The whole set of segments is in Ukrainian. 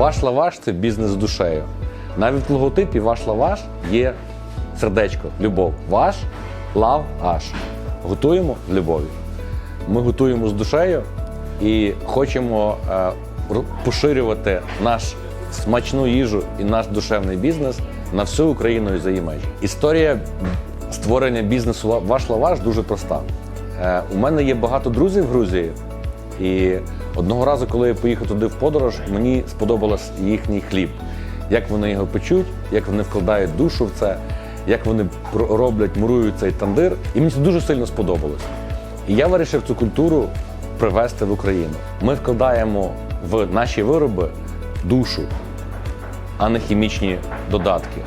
Ваш лаваш це бізнес з душею. Навіть в логотипі ваш лаваш є сердечко, любов. Ваш лав аш. Готуємо з любов'ю. Ми готуємо з душею і хочемо е, поширювати наш смачну їжу і наш душевний бізнес на всю Україну і за її межі. Історія створення бізнесу ваш лаваш дуже проста. Е, у мене є багато друзів в Грузії, і одного разу, коли я поїхав туди в подорож, мені сподобався їхній хліб. Як вони його печуть, як вони вкладають душу в це, як вони роблять, мурують цей тандир. І мені це дуже сильно сподобалось. І я вирішив цю культуру привезти в Україну. Ми вкладаємо в наші вироби душу, а не хімічні додатки.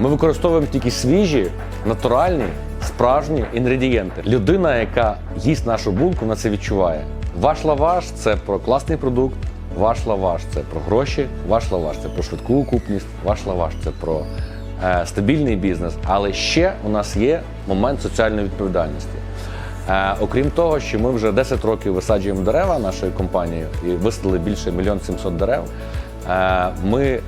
Ми використовуємо тільки свіжі, натуральні, справжні інгредієнти. Людина, яка їсть нашу булку, вона це відчуває. Ваш лаваш це про класний продукт, ваш лаваш це про гроші, ваш лаваш це про швидку окупність, ваш лаваш це про е, стабільний бізнес. Але ще у нас є момент соціальної відповідальності. Е, окрім того, що ми вже 10 років висаджуємо дерева нашою компанією і висадили більше мільйон 700 дерев. Е, ми е,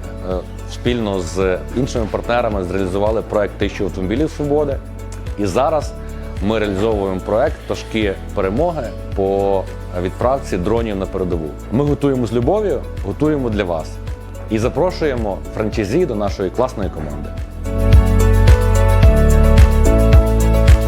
спільно з іншими партнерами зреалізували проект тисячу автомобілів свободи. І зараз ми реалізовуємо проект Ташки перемоги по відправці дронів на передову. Ми готуємо з любов'ю, готуємо для вас і запрошуємо франчайзі до нашої класної команди.